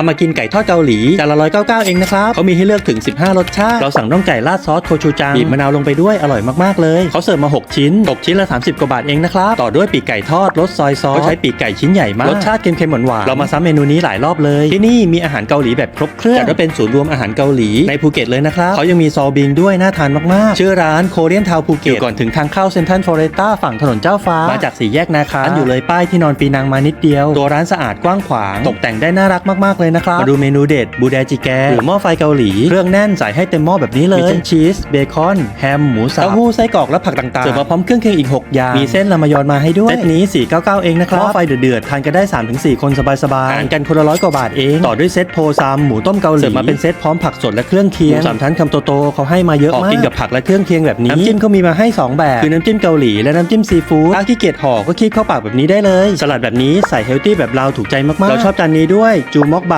ามากินไก่ทอดเกาหลีจานละร้อยเก้าเก้าเองนะครับเขามีให้เลือกถึง 15 รสชาติ เราสั่งน่องไก่ราดซอสโคชูจังบีบมะนาวลงไปด้วยอร่อยมากๆเลยเขาเสิร์ฟมา 6 ชิ้น ตกชิ้นละ 30 กว่าบาทเองนะครับต่อด้วยปีกไก่ทอดรสซอยซอสเขาใช้ปีกไก่ชิ้นใหญ่มากรสชาติเค็มๆหวานๆเรามาซ้ำเมนูนี้หลายรอบเลยที่นี่มีอาหารเกาหลีแบบครบเครื่องจัดว่าเป็นศูนย์รวมอาหารเกาหลีในภูเก็ตเลยนะครับเขายังมีซอบิงด้วยน่าทานมากๆชื่อร้านโคเรียนทาวภูเก็ตก่อนถึงทางเข้าเซ็นทรัลฟลอเรต้าฝั่งถนนเจ้าฟ้ามาจากสี่แยกนาคาอยู่เลยป้ายที่นอนปีนังมานิดเดียว ตัวร้านสะอาดกว้างขวาง ตกแต่งได้น่ารักมากๆเลยนะครับ มาดูเมนูเด็ดบูแดจิแกหรือหม้อไฟเกาหลีเครื่องแน่นใส่ให้เต็มหม้อแบบนี้เลยมีเส้นชีสเบคอนแฮมหมูสับเต้าหู้ไส้กรอกและผักต่างๆเสิร์ฟมาพร้อมเครื่องเคียงอีก 6 อย่าง มีเส้นรามายอนมาให้ด้วยเซตนี้ 499 เองนะครับหม้อไฟเดือดๆทานกันได้ 3-4 คนสบายๆทานกันคนละร้อยกว่าบาทเองต่อด้วยเซตโพซามหมูต้มเกาหลีเสิร์ฟมาเป็นเซตพร้อมผักสดและเครื่องเคียงหมูสามชั้นคำโตๆเขาให้มาเยอะมากกินกับผักและเครื่องเคียงแบบนี้น้ำจิ้มเขามีมาให้สองแบบคือน้ำจิ้มเกาหลีและน้ำจิ้มซีฟู้ดถ้าขี้เกียจห่อก็คีบเข้าปากแบบนี้ได้เลย สลัดแบบนี้ใส่เฮลตี้แบบเราถูกใจมากๆเราชอบจานนี้ด้วยจูมอกบะ